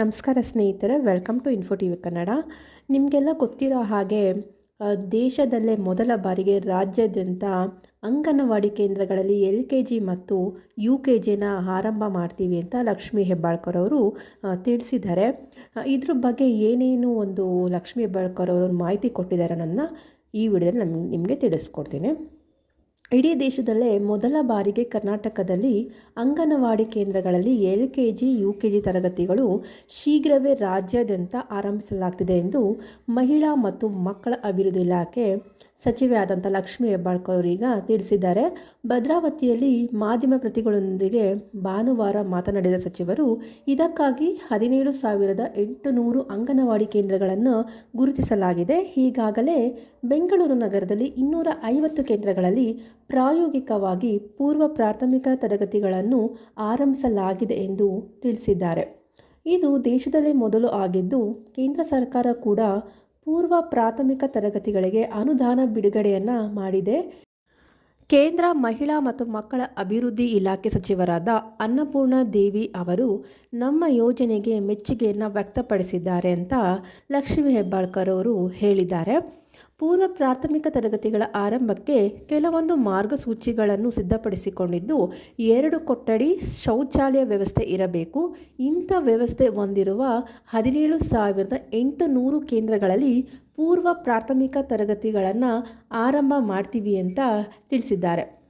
ನಮಸ್ಕಾರ ಸ್ನೇಹಿತರೆ welcome to info T V Kannada. ನಿಮಗೆಲ್ಲ ಗೊತ್ತಿರೋ ಹಾಗೆ ದೇಶದಲ್ಲೇ ಮೊದಲ ಬಾರಿಗೆ ರಾಜ್ಯಾದ್ಯಂತ ಅಂಗನವಾಡಿ ಕೇಂದ್ರಗಳಲ್ಲಿ ಎಲ್ ಕೆ ಜಿ ಮತ್ತು ಯು ಕೆ ಜಿನ ಆರಂಭ ಮಾಡ್ತೀವಿ ಅಂತ ಲಕ್ಷ್ಮೀ ಹೆಬ್ಬಾಳ್ಕರ್ ಅವರು ತಿಳಿಸಿದ್ದಾರೆ. ಇದ್ರ ಬಗ್ಗೆ ಏನೇನು ಒಂದು ಲಕ್ಷ್ಮೀ ಹೆಬ್ಬಾಳ್ಕರ್ ಅವರು ಮಾಹಿತಿ ಕೊಟ್ಟಿದ್ದಾರೆ ನನ್ನ ಈ ವಿಡಿಯೋದಲ್ಲಿ ನಮ್ಗೆ ನಿಮಗೆ ತಿಳಿಸ್ಕೊಡ್ತೀನಿ. ಇಡೀ ದೇಶದಲ್ಲೇ ಮೊದಲ ಬಾರಿಗೆ ಕರ್ನಾಟಕದಲ್ಲಿ ಅಂಗನವಾಡಿ ಕೇಂದ್ರಗಳಲ್ಲಿ L K G, U K G ತರಗತಿಗಳು ಶೀಘ್ರವೇ ರಾಜ್ಯಾದ್ಯಂತ ಆರಂಭಿಸಲಾಗ್ತಿದೆ ಎಂದು ಮಹಿಳಾ ಮತ್ತು ಮಕ್ಕಳ ಅಭಿವೃದ್ಧಿ ಇಲಾಖೆ ಸಚಿವೆ ಆದಂಥ ಲಕ್ಷ್ಮೀ ಹೆಬ್ಬಾಳ್ಕರ್ ಅವರೀಗ ತಿಳಿಸಿದ್ದಾರೆ. ಭದ್ರಾವತಿಯಲ್ಲಿ ಮಾಧ್ಯಮ ಪ್ರತಿಗಳೊಂದಿಗೆ ಭಾನುವಾರ ಮಾತನಾಡಿದ ಸಚಿವರು, ಇದಕ್ಕಾಗಿ ಹದಿನೇಳು ಸಾವಿರದ ಎಂಟುನೂರು ಅಂಗನವಾಡಿ ಕೇಂದ್ರಗಳನ್ನು ಗುರುತಿಸಲಾಗಿದೆ. ಈಗಾಗಲೇ ಬೆಂಗಳೂರು ನಗರದಲ್ಲಿ ಇನ್ನೂರ ಐವತ್ತು ಕೇಂದ್ರಗಳಲ್ಲಿ ಪ್ರಾಯೋಗಿಕವಾಗಿ ಪೂರ್ವ ಪ್ರಾಥಮಿಕ ತರಗತಿಗಳನ್ನು ಆರಂಭಿಸಲಾಗಿದೆ ಎಂದು ತಿಳಿಸಿದ್ದಾರೆ. ಇದು ದೇಶದಲ್ಲೇ ಮೊದಲು ಆಗಿದ್ದು, ಕೇಂದ್ರ ಸರ್ಕಾರ ಕೂಡ ಪೂರ್ವ ಪ್ರಾಥಮಿಕ ತರಗತಿಗಳಿಗೆ ಅನುದಾನ ಬಿಡುಗಡೆಯನ್ನು ಮಾಡಿದೆ. ಕೇಂದ್ರ ಮಹಿಳಾ ಮತ್ತು ಮಕ್ಕಳ ಅಭಿವೃದ್ಧಿ ಇಲಾಖೆ ಸಚಿವರಾದ ಅನ್ನಪೂರ್ಣ ದೇವಿ ಅವರು ನಮ್ಮ ಯೋಜನೆಗೆ ಮೆಚ್ಚುಗೆಯನ್ನು ವ್ಯಕ್ತಪಡಿಸಿದ್ದಾರೆ ಅಂತ ಲಕ್ಷ್ಮೀ ಹೆಬ್ಬಾಳ್ಕರ್ ಅವರು ಹೇಳಿದ್ದಾರೆ. ಪೂರ್ವ ಪ್ರಾಥಮಿಕ ತರಗತಿಗಳ ಆರಂಭಕ್ಕೆ ಕೆಲವೊಂದು ಮಾರ್ಗಸೂಚಿಗಳನ್ನು ಸಿದ್ಧಪಡಿಸಿಕೊಂಡಿದ್ದು, ಎರಡು ಕೊಠಡಿ, ಶೌಚಾಲಯ ವ್ಯವಸ್ಥೆ ಇರಬೇಕು. ಇಂಥ ವ್ಯವಸ್ಥೆ ಹೊಂದಿರುವ ಹದಿನೇಳು ಸಾವಿರದ ಎಂಟು ನೂರು ಕೇಂದ್ರಗಳಲ್ಲಿ ಪೂರ್ವ ಪ್ರಾಥಮಿಕ ತರಗತಿಗಳನ್ನು ಆರಂಭ ಮಾಡ್ತೀವಿ ಅಂತ ತಿಳಿಸಿದ್ದಾರೆ.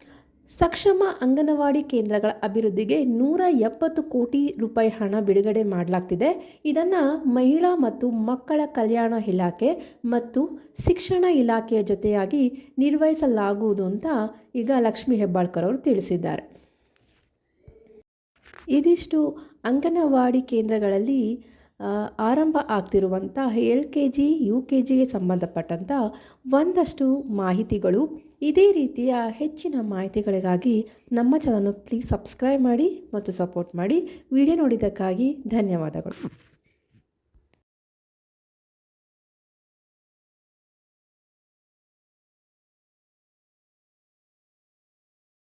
ಸಕ್ಷಮ ಅಂಗನವಾಡಿ ಕೇಂದ್ರಗಳ ಅಭಿವೃದ್ಧಿಗೆ ನೂರ ಎಪ್ಪತ್ತು ಕೋಟಿ ರೂಪಾಯಿ ಹಣ ಬಿಡುಗಡೆ ಮಾಡಲಾಗ್ತಿದೆ. ಇದನ್ನು ಮಹಿಳಾ ಮತ್ತು ಮಕ್ಕಳ ಕಲ್ಯಾಣ ಇಲಾಖೆ ಮತ್ತು ಶಿಕ್ಷಣ ಇಲಾಖೆಯ ಜೊತೆಯಾಗಿ ನಿರ್ವಹಿಸಲಾಗುವುದು ಅಂತ ಈಗ ಲಕ್ಷ್ಮೀ ಹೆಬ್ಬಾಳ್ಕರ್ ಅವರು ತಿಳಿಸಿದ್ದಾರೆ. ಇದಿಷ್ಟು ಅಂಗನವಾಡಿ ಕೇಂದ್ರಗಳಲ್ಲಿ ಆರಂಭ ಆಗ್ತಿರುವಂಥ L K G, U K ಜಿಗೆ ಸಂಬಂಧಪಟ್ಟಂಥ ಒಂದಷ್ಟು ಮಾಹಿತಿಗಳು. ಇದೇ ರೀತಿಯ ಹೆಚ್ಚಿನ ಮಾಹಿತಿಗಳಿಗಾಗಿ ನಮ್ಮ ಚಾನಲ್ ಪ್ಲೀಸ್ ಸಬ್ಸ್ಕ್ರೈಬ್ ಮಾಡಿ ಮತ್ತು ಸಪೋರ್ಟ್ ಮಾಡಿ. ವಿಡಿಯೋ ನೋಡಿದ್ದಕ್ಕಾಗಿ ಧನ್ಯವಾದಗಳು.